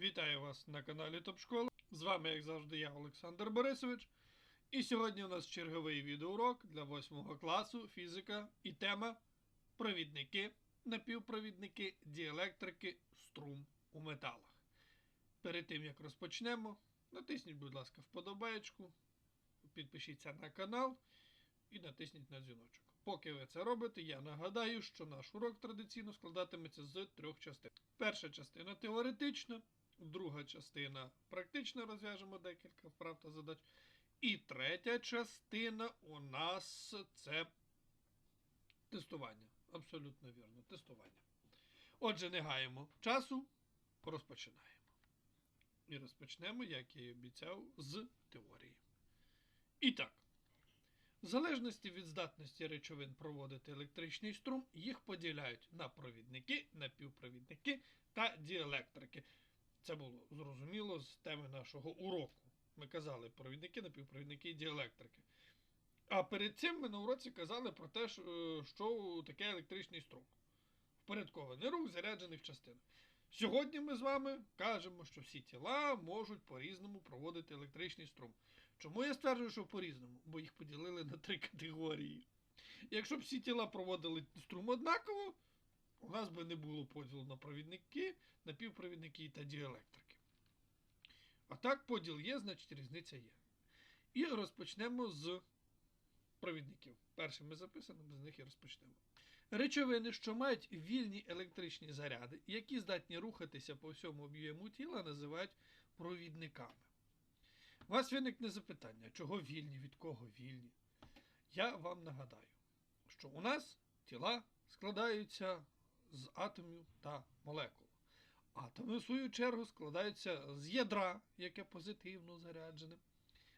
Вітаю вас на каналі Топ Школа. З вами, як завжди, я, Олександр Борисович. І сьогодні у нас черговий відеоурок для 8 класу фізика і тема провідники, напівпровідники, діелектрики, струм у металах. Перед тим як розпочнемо, натисніть, будь ласка, вподобаєчку, підпишіться на канал і натисніть на дзвіночок. Поки ви це робите, я нагадаю, що наш урок традиційно складатиметься з трьох частин. Перша частина теоретична, друга частина практично розв'яжемо декілька вправ та задач. І третя частина у нас це тестування. Абсолютно вірно, тестування. Отже, не гаємо часу, розпочинаємо. І розпочнемо, як я і обіцяв, з теорії. І так. В залежності від здатності речовин проводити електричний струм, їх поділяють на провідники, напівпровідники та діелектрики. Це було зрозуміло з теми нашого уроку. Ми казали провідники, напівпровідники і діелектрики. А перед цим ми на уроці казали про те, що що таке електричний струм. Впорядкований рух заряджених частин. Сьогодні ми з вами кажемо, що всі тіла можуть по-різному проводити електричний струм. Чому я стверджую, що по-різному? Бо їх поділили на три категорії. Якщо б всі тіла проводили струм однаково, у нас би не було поділу на провідники, напівпровідники та діелектрики. А так поділ є, значить різниця є. І розпочнемо з провідників. Першими записаними з них і розпочнемо. Речовини, що мають вільні електричні заряди, які здатні рухатися по всьому об'єму тіла, називають провідниками. У вас виникне запитання, чого вільні, від кого вільні? Я вам нагадаю, що у нас тіла складаються з атомів та молекул. Атоми, в свою чергу, складаються з ядра, яке позитивно заряджене,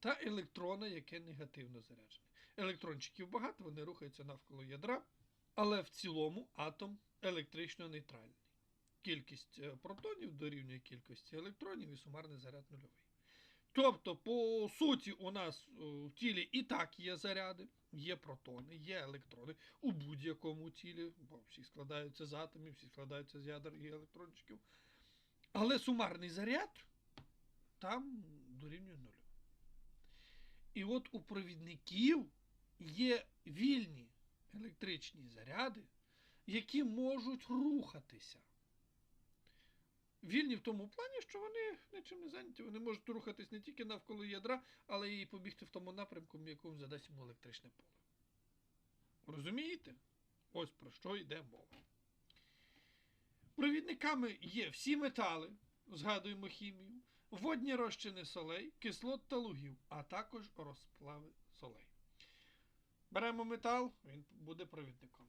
та електрона, яке негативно заряджене. Електрончиків багато, вони рухаються навколо ядра, але в цілому атом електрично нейтральний. Кількість е, протонів дорівнює кількості електронів і сумарний заряд нульовий. Тобто, по суті, у нас е, в тілі і так є заряди, є протони, є електрони у будь-якому тілі, бо всі складаються з атомів, всі складаються з ядер і електрончиків. Але сумарний заряд там дорівнює нулю. І от у провідників є вільні електричні заряди, які можуть рухатися. Вільні в тому плані, що вони нічим не зайняті, вони можуть рухатись не тільки навколо ядра, але й побігти в тому напрямку, в якому задасть йому електричне поле. Розумієте? Ось про що йде мова. Провідниками є всі метали, згадуємо хімію, водні розчини солей, кислот та лугів, а також розплави солей. Беремо метал, він буде провідником.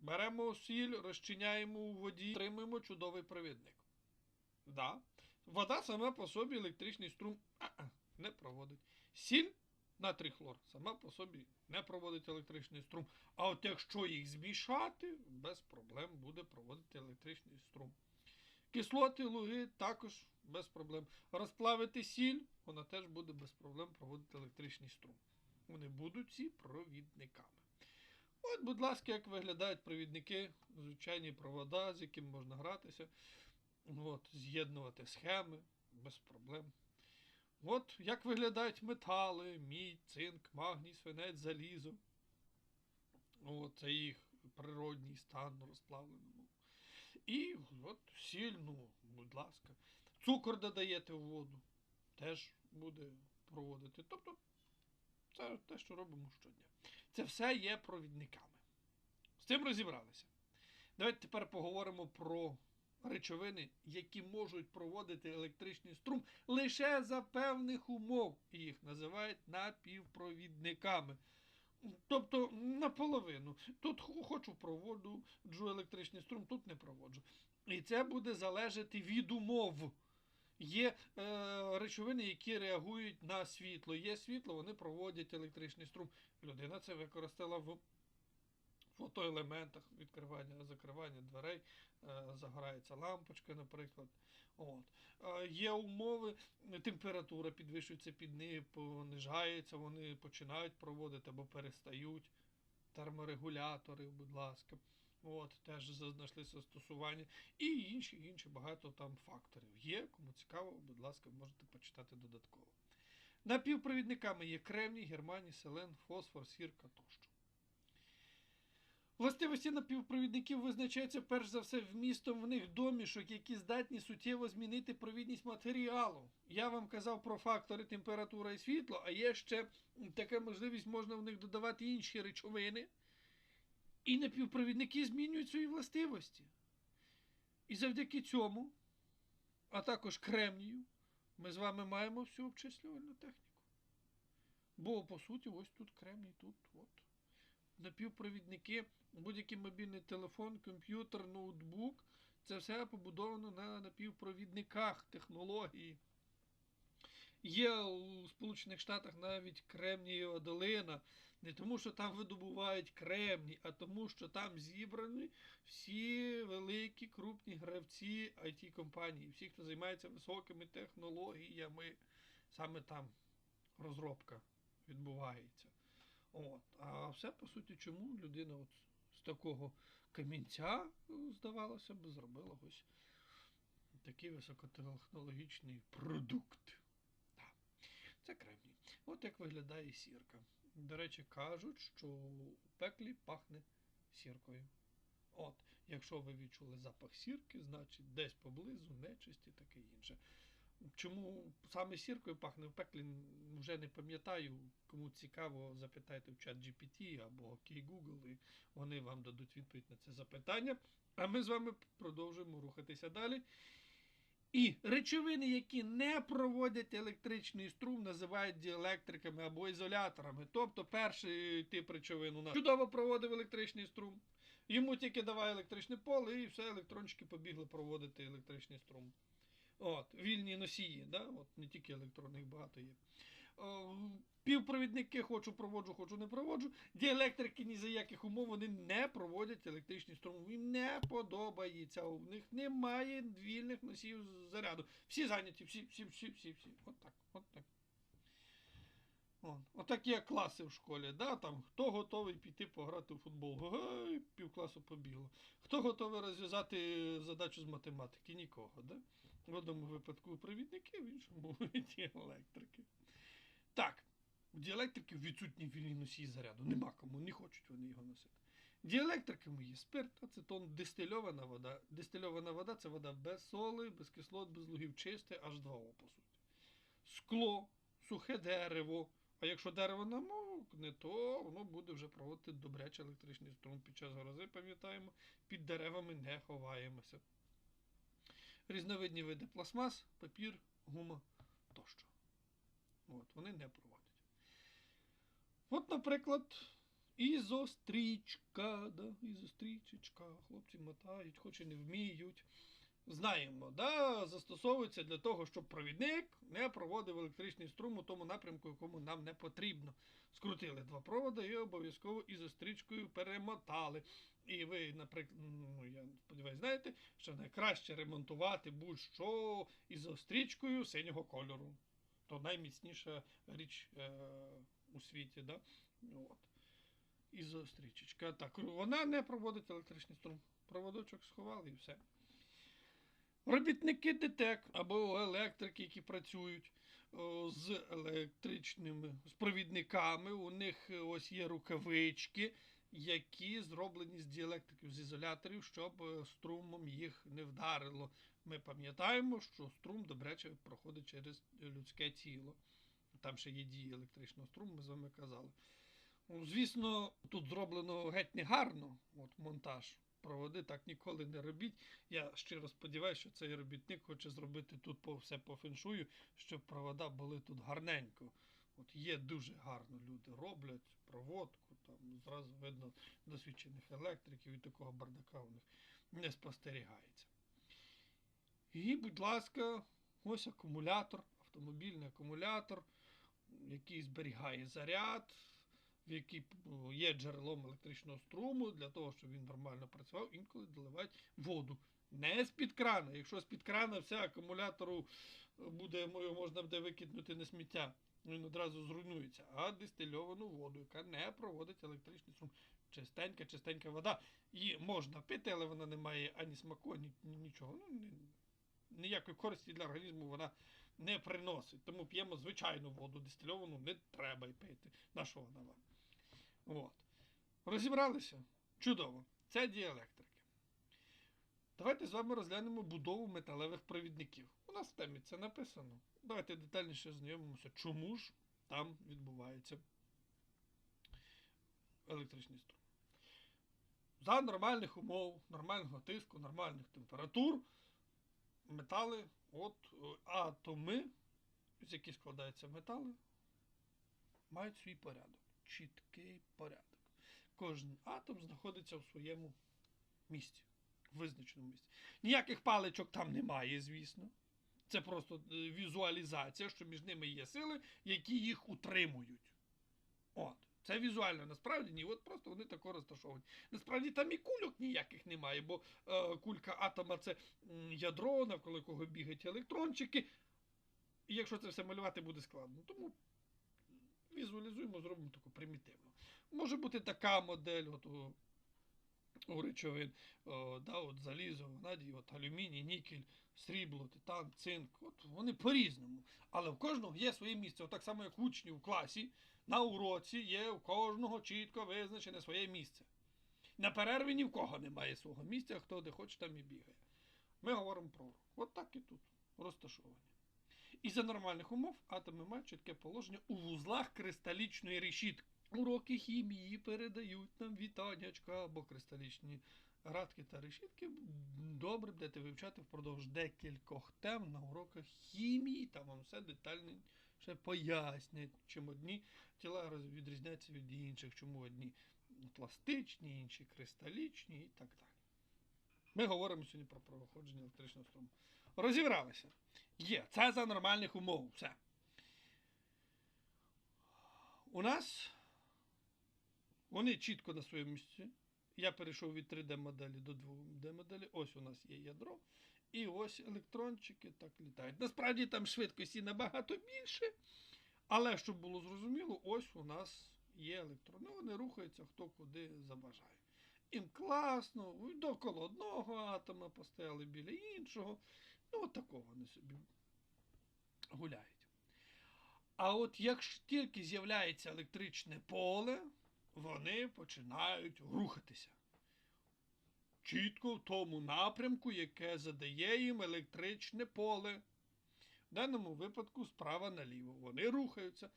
Беремо сіль, розчиняємо у воді, отримуємо чудовий провідник. Да. Вода сама по собі електричний струм а-а, не проводить. Сіль натрій хлор сама по собі не проводить електричний струм. А от якщо їх змішати, без проблем буде проводити електричний струм. Кислоти, луги також без проблем. Розплавити сіль, вона теж буде без проблем проводити електричний струм. Вони будуть ці провідниками. От, будь ласка, як виглядають провідники, звичайні провода, з якими можна гратися. От, з'єднувати схеми без проблем. От як виглядають метали, мідь, цинк, магній, свинець, залізо. От, це їх природній стан розплавленому. І от сіль, ну, будь ласка. Цукор додаєте в воду, теж буде проводити. Тобто, це те, що робимо щодня. Це все є провідниками. З цим розібралися. Давайте тепер поговоримо про речовини, які можуть проводити електричний струм лише за певних умов. І їх називають напівпровідниками. Тобто наполовину. Тут хочу проводу електричний струм, тут не проводжу. І це буде залежати від умов. Є е, речовини, які реагують на світло. Є світло, вони проводять електричний струм. Людина це використала в фотоелементах, відкривання, закривання дверей, е, загорається лампочка, наприклад. От. Е, є умови, температура підвищується під неї, понижається, вони починають проводити або перестають. Терморегулятори, будь ласка. От, теж знайшли застосування. І інші, інші багато там факторів. Є, кому цікаво, будь ласка, можете почитати додатково. Напівпровідниками є кремній, германій, селен, фосфор, сірка тощо. Властивості напівпровідників визначаються перш за все вмістом в них домішок, які здатні суттєво змінити провідність матеріалу. Я вам казав про фактори температура і світло, а є ще така можливість, можна в них додавати інші речовини. І напівпровідники змінюють свої властивості. І завдяки цьому, а також кремнію, ми з вами маємо всю обчислювальну техніку. Бо, по суті, ось тут кремній, тут от. Напівпровідники, будь-який мобільний телефон, комп'ютер, ноутбук. Це все побудовано на напівпровідниках технології. Є у Сполучених Штатах навіть кремнієва долина. Не тому, що там видобувають кремній, а тому, що там зібрані всі великі крупні гравці it компанії, всі, хто займається високими технологіями, саме там розробка відбувається. От. А все, по суті, чому людина от з такого камінця, ну, здавалося б, зробила ось такий високотехнологічний продукт. Так. Це кремній. От як виглядає сірка. До речі, кажуть, що у пеклі пахне сіркою. От, якщо ви відчули запах сірки, значить десь поблизу нечисті таке інше. Чому саме сіркою пахне в пеклі, вже не пам'ятаю. Кому цікаво, запитайте в чат GPT або окей Google, і вони вам дадуть відповідь на це запитання. А ми з вами продовжуємо рухатися далі. І речовини, які не проводять електричний струм, називають діелектриками або ізоляторами. Тобто перший тип речовин у нас чудово проводив електричний струм. Йому тільки давай електричне поле, і все, електрончики побігли проводити електричний струм. От, вільні носії, да? От, не тільки електронних багато є. Півпровідники хочу проводжу, хочу не проводжу. Діелектрики ні за яких умов вони не проводять електричний струм. Їм не подобається. У них немає вільних носіїв заряду. Всі зайняті, всі, всі, всі, всі, всі. От так, от так. От, отак є класи в школі, да? там, хто готовий піти пограти в футбол, Гей, півкласу побігло. Хто готовий розв'язати задачу з математики? Нікого. Да? В одному випадку провідники, в іншому діелектрики. Так, у діелектриків відсутні вільні носії заряду. Нема кому, не хочуть вони його носити. Діелектриками є спирт, ацетон, дистильована вода. Дистильована вода це вода без соли, без кислот, без лугів, чисте, H2O, по суті. Скло, сухе дерево. А якщо дерево намокне, то воно буде вже проводити добрячий електричний струм під час грози, пам'ятаємо, під деревами не ховаємося. Різновидні види пластмас, папір, гума тощо. От, вони не проводять. От, наприклад, ізострічка, да, ізострічечка, хлопці мотають, хоч і не вміють. Знаємо, да, застосовується для того, щоб провідник не проводив електричний струм у тому напрямку, якому нам не потрібно. Скрутили два проводи і обов'язково ізострічкою перемотали. І ви, наприклад, ну, я сподіваюся, знаєте, що найкраще ремонтувати будь-що ізострічкою синього кольору. То найміцніша річ е, у світі. Да? От. Ізострічечка. Так, вона не проводить електричний струм. Проводочок сховали і все. Робітники ДТЕК або електрики, які працюють з електричними з провідниками. У них е, ось є рукавички, які зроблені з діелектриків, з ізоляторів, щоб е, струмом їх не вдарило. Ми пам'ятаємо, що струм добряче проходить через людське тіло. Там ще є дії електричного струму, ми з вами казали. Ну, Звісно, тут зроблено геть не гарно, от монтаж. Проводи так ніколи не робіть. Я щиро сподіваюся, що цей робітник хоче зробити тут по все по феншую, щоб провода були тут гарненько. От є дуже гарно люди роблять проводку, там зразу видно досвідчених електриків і такого бардака у них не спостерігається. І, будь ласка, ось акумулятор, автомобільний акумулятор, який зберігає заряд, в який є джерелом електричного струму, для того, щоб він нормально працював, інколи доливають воду. Не з-під крана. Якщо з-під крана все акумулятору буде, його можна буде викинути на сміття. він одразу зруйнується, а дистильовану воду, яка не проводить електричний струм. Чистенька, чистенька вода. Її можна пити, але вона не має ані смаку, ні- нічого. Ну, ні- ніякої користі для організму вона не приносить. Тому п'ємо звичайну воду, дистильовану не треба й пити. На що вона вам? От. Розібралися? Чудово. Це діелектрики. Давайте з вами розглянемо будову металевих провідників. У нас в темі це написано. Давайте детальніше знайомимося, чому ж там відбувається електричний струм. За нормальних умов, нормального тиску, нормальних температур, метали, от атоми, з яких складаються метали, мають свій порядок. Чіткий порядок. Кожен атом знаходиться в своєму місці, визначеному місці. Ніяких паличок там немає, звісно. Це просто е, візуалізація, що між ними є сили, які їх утримують. От. Це візуально, насправді ні, от просто вони тако розташовані. Насправді там і кульок ніяких немає, бо е, кулька атома це ядро, навколо якого бігають електрончики. І якщо це все малювати, буде складно. Тому візуалізуємо, зробимо таку примітивну. Може бути така модель от, у, речовин, о, да, от залізо, ванадій, от алюміній, нікель, срібло, титан, цинк. От вони по-різному. Але в кожного є своє місце. От так само, як учні в класі, на уроці є у кожного чітко визначене своє місце. На перерві ні в кого немає свого місця, хто де хоче, там і бігає. Ми говоримо про урок. От так і тут розташовані. І за нормальних умов атоми мають чітке положення у вузлах кристалічної решітки. Уроки хімії передають нам вітаннячка, бо кристалічні радки та решітки добре будете вивчати впродовж декількох тем на уроках хімії. Там вам все детальніше пояснять, чим одні тіла відрізняються від інших, чому одні пластичні, інші кристалічні і так далі. Ми говоримо сьогодні про проходження електричного струму. Розібралися. Є. Це за нормальних умов. Все. У нас вони чітко на своєму місці. Я перейшов від 3D-моделі до 2D-моделі. Ось у нас є ядро. І ось електрончики так літають. Насправді там швидкості набагато більше. Але щоб було зрозуміло, ось у нас є електрони. Вони рухаються хто куди забажає. Їм класно, довкола одного атома постояли біля іншого. Ну, от такого вони собі гуляють. А от як тільки з'являється електричне поле, вони починають рухатися. Чітко в тому напрямку, яке задає їм електричне поле. В даному випадку справа наліво. Вони рухаються.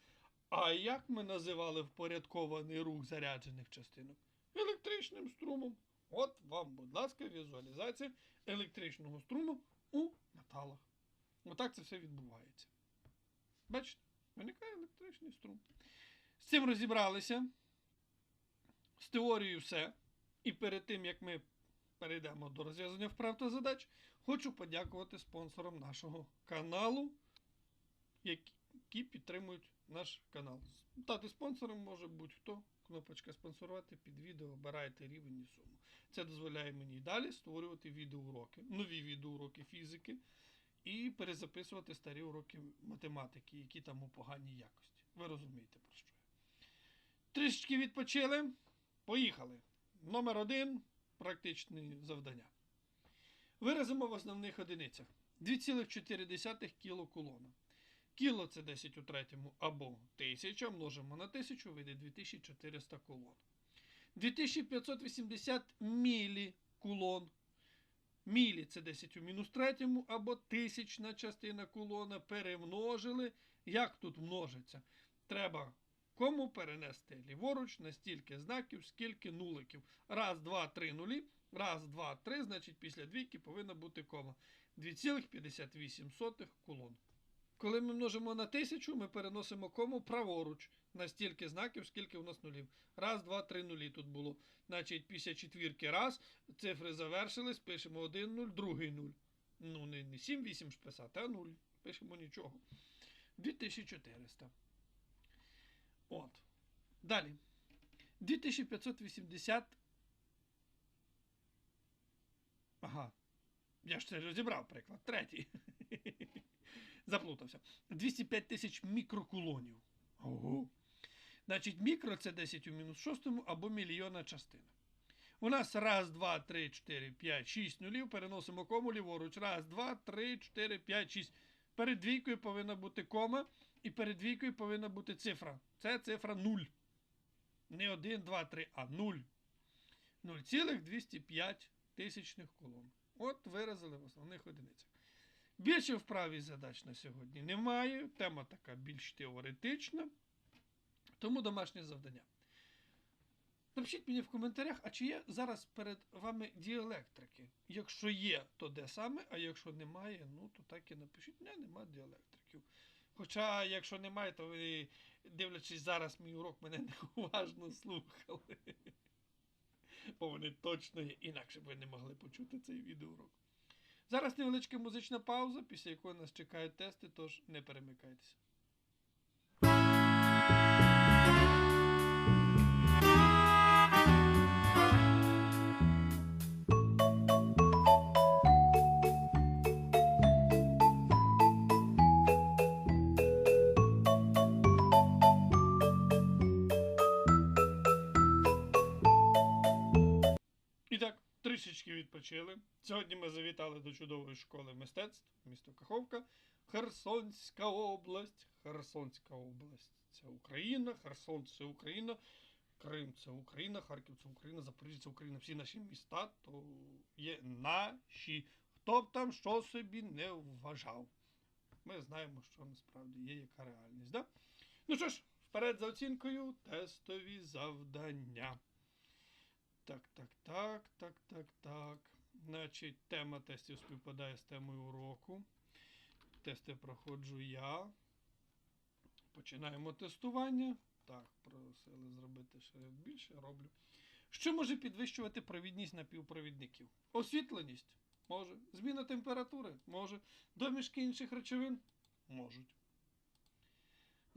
А як ми називали впорядкований рух заряджених частинок? Електричним струмом. От вам, будь ласка, візуалізація електричного струму у металах. Отак це все відбувається. Бачите, виникає електричний струм. З цим розібралися. З теорією все. І перед тим, як ми перейдемо до розв'язання вправ та задач, хочу подякувати спонсорам нашого каналу, які підтримують наш канал. Стати спонсором може будь-хто. Кнопочка спонсорувати під відео, обирайте рівень і суму. Це дозволяє мені і далі створювати відеоуроки, нові відеоуроки фізики і перезаписувати старі уроки математики, які там у поганій якості. Ви розумієте про що я. Трішечки відпочили. Поїхали. Номер один практичні завдання. Виразимо в основних одиницях 2,4 кілокулона. Кіло це 10 у третьому або 1000 множимо на 1000, вийде 2400 кулон. 2580 мілі кулон. Мілі це 10 у мінус третьому або тисячна частина кулона. Перемножили. Як тут множиться? Треба кому перенести ліворуч на стільки знаків, скільки нуликів. Раз, два, три нулі. Раз, два, три, значить після двійки повинна бути кома. 2,58 кулон. Коли ми множимо на тисячу, ми переносимо кому праворуч на стільки знаків, скільки у нас нулів. Раз, два, три нулі тут було. Значить, після четвірки раз, цифри завершились, пишемо один нуль, другий нуль. Ну, не, не 7, 8 ж писати, а 0. Пишемо нічого. 2400. От. Далі. 2580. Ага. Я ж це розібрав приклад. Третій. Заплутався. 205 тисяч мікрокулонів. Ого. Значить, мікро це 10 у мінус шостому або мільйона частина. У нас раз, два, три, чотири, п'ять, шість нулів. Переносимо кому ліворуч. Раз, два, три, чотири, п'ять, шість. Перед двійкою повинна бути кома, і перед двійкою повинна бути цифра. Це цифра 0. Не 1, 2, 3, а 0. 0,205 тисячних колон. От виразили в основних одиницях. Більше вправі задач на сьогодні немає. Тема така більш теоретична. Тому домашнє завдання. Напишіть мені в коментарях, а чи є зараз перед вами діелектрики? Якщо є, то де саме, а якщо немає, ну то так і напишіть. Не, нема діелектриків. Хоча, якщо немає, то ви, дивлячись зараз мій урок, мене неуважно слухали. Бо вони точно є, інакше б ви не могли почути цей відеоурок. Зараз невеличка музична пауза, після якої нас чекають тести, тож не перемикайтеся. Відпочили. Сьогодні ми завітали до чудової школи мистецтв, місто Каховка, Херсонська область. Херсонська область це Україна, Херсон це Україна, Крим це Україна, Харків це Україна, Запоріжжя це Україна. Всі наші міста то є наші. Хто б там що собі не вважав. Ми знаємо, що насправді є, яка реальність. Да? Ну що ж, вперед за оцінкою, тестові завдання. Так, так, так, так, так, так. Значить, тема тестів співпадає з темою уроку. Тести проходжу я. Починаємо тестування. Так, просили зробити шрифт більше, роблю. Що може підвищувати провідність напівпровідників? Освітленість може. Зміна температури може. Домішки інших речовин можуть.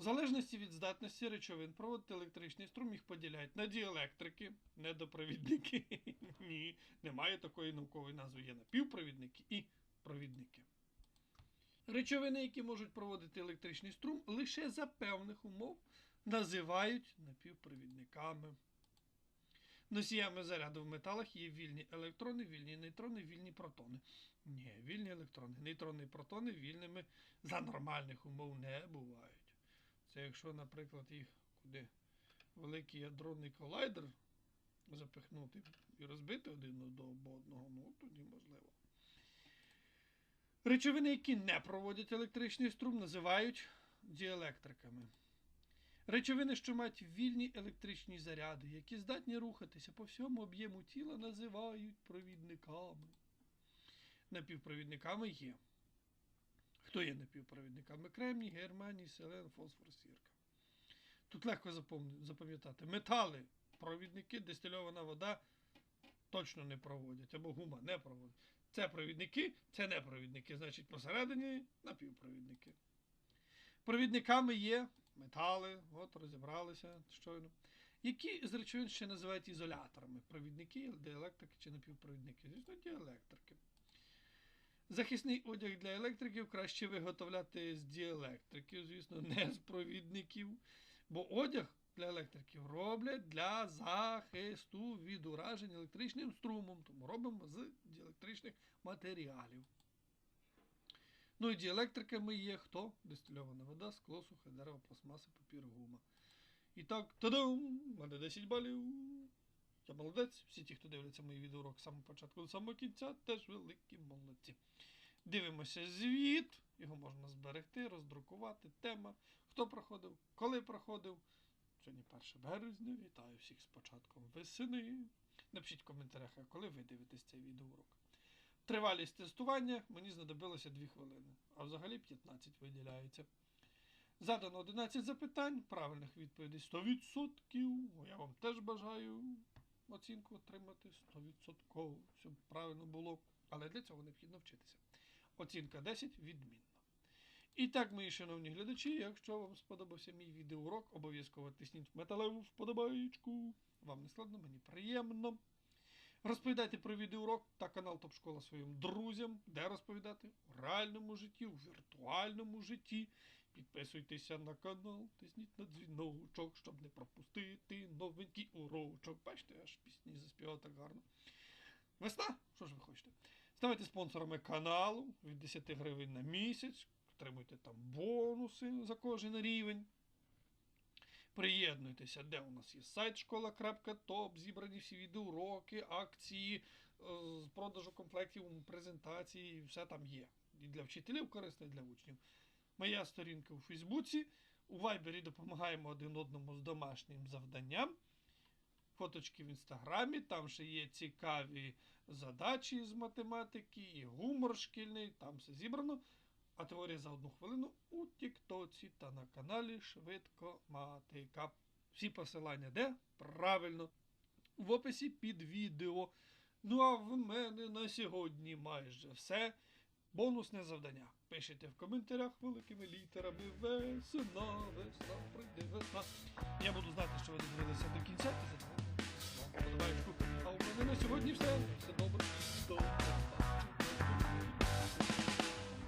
В залежності від здатності речовин проводити електричний струм їх поділяють на діелектрики, недопровідники. Ні, немає такої наукової назви. Є напівпровідники і провідники. Речовини, які можуть проводити електричний струм, лише за певних умов називають напівпровідниками. Носіями заряду в металах є вільні електрони, вільні нейтрони, вільні протони. Ні, вільні електрони, нейтрони і протони вільними за нормальних умов не бувають. Це якщо, наприклад, їх куди великий ядронний колайдер запихнути і розбити один до одного, ну тоді можливо. Речовини, які не проводять електричний струм, називають діелектриками. Речовини, що мають вільні електричні заряди, які здатні рухатися по всьому об'єму тіла, називають провідниками. Напівпровідниками є. Хто є напівпровідниками? Кремній, германій, селен, фосфор, сірка. Тут легко запам'ятати. Метали, провідники, дистильована вода точно не проводять, або гума не проводить. Це провідники, це не провідники. Значить, посередині напівпровідники. Провідниками є метали, от розібралися щойно. Які з речовин ще називають ізоляторами? Провідники, діелектрики чи напівпровідники? Звісно, діелектрики. Захисний одяг для електриків краще виготовляти з діелектриків, звісно, не з провідників. Бо одяг для електриків роблять для захисту від уражень електричним струмом. Тому робимо з діелектричних матеріалів. Ну і діелектриками є хто? Дистильована вода, скло, сухе дерево, пластмаса, папір, гума. І так, тадам! Мене 10 балів. Я молодець. Всі ті, хто дивляться мої відеоурок з самого початку до самого кінця, теж великі молодці. Дивимося звіт. Його можна зберегти, роздрукувати. Тема. Хто проходив, коли проходив. Сьогодні 1 березня. Вітаю всіх з початком весени. Напишіть в коментарях, коли ви дивитесь цей відеоурок. Тривалість тестування мені знадобилося 2 хвилини, а взагалі 15 виділяється. Задано 11 запитань, правильних відповідей 100%. Я вам теж бажаю оцінку отримати 100%, щоб правильно було. Але для цього необхідно вчитися. Оцінка 10 відмінна. І так, мої шановні глядачі, якщо вам сподобався мій відеоурок, обов'язково тисніть металеву вподобаєчку. Вам не складно, мені приємно. Розповідайте про відеоурок та канал Топ Школа своїм друзям, де розповідати у реальному житті, у віртуальному житті. Підписуйтеся на канал, тисніть на дзвіночок, щоб не пропустити новенький урочок. Бачите, аж пісні заспівав так гарно. Весна? Що ж ви хочете? Ставайте спонсорами каналу від 10 гривень на місяць, отримуйте там бонуси за кожен рівень. Приєднуйтеся, де у нас є сайт школа.топ, зібрані всі відеоуроки, акції, е, з продажу комплектів, презентації, все там є. І для вчителів корисно, і для учнів. Моя сторінка у Фейсбуці. У Вайбері допомагаємо один одному з домашнім завданням. Фоточки в інстаграмі, там ще є цікаві задачі з математики, і гумор шкільний, там все зібрано. А теорія за одну хвилину у Тіктоці та на каналі Швидкоматика. Всі посилання де? Правильно. В описі під відео. Ну а в мене на сьогодні майже все. Бонусне завдання. Пишіть в коментарях великими літерами весна, весна, прийде весна. Я буду знати, що ви дивилися до кінця. і задавати вам. А у мене на сьогодні все. Все добре. До